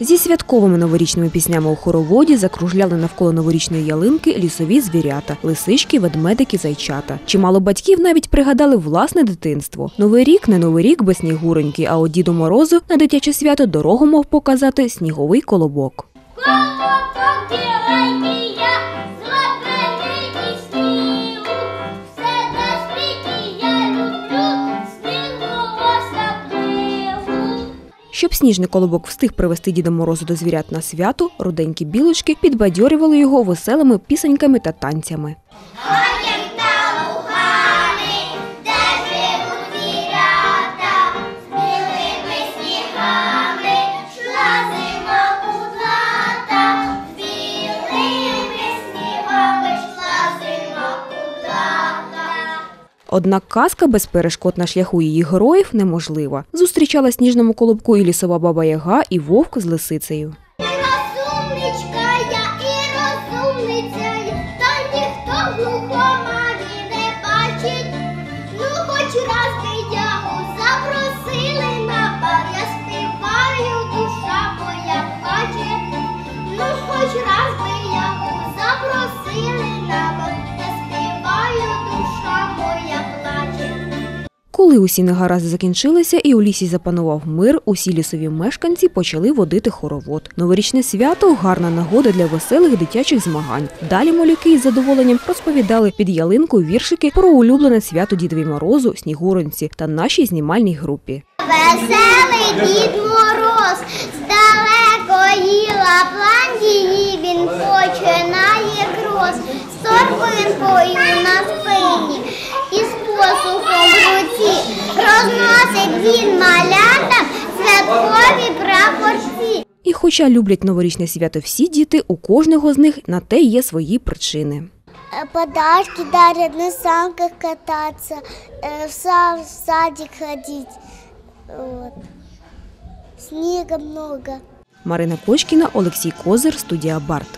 Зі святковими новорічними піснями у хороводі закружляли навколо новорічної ялинки лісові звірята, лисички, ведмедики, зайчата. Чимало батьків навіть пригадали власне дитинство. Новий рік не новий рік без снігуроньки, а у Діду Морозу на дитяче свято дорогу мав показати сніговий колобок. Колобок Щоб сніжний колобок встиг привести Діда Морозу до звірят на свято, руденькі білочки підбадьорювали його веселими пісеньками та танцями. Однак казка без перешкод на шляху її героїв неможлива. Зустрічала сніжному колобку і лісова баба Яга, і вовк з лисицею. Коли усі негаразди закінчилися і у лісі запанував мир, усі лісові мешканці почали водити хоровод. Новорічне свято гарна нагода для веселих дитячих змагань. Далі малюки із задоволенням розповідали під ялинкою віршики про улюблене свято Дідові Морозу, Снігуроньці та нашій знімальній групі. Веселий Дід Мороз з далекої Лапландії він починає крос з торбинкою на спині він малятам святкові прапорці. І хоча люблять новорічне свято всі діти, у кожного з них на те є свої причини. Подарки дарят на санках кататься, в садик ходить. Снега много. Марина Кочкіна, Олексій Козир, студія Барт.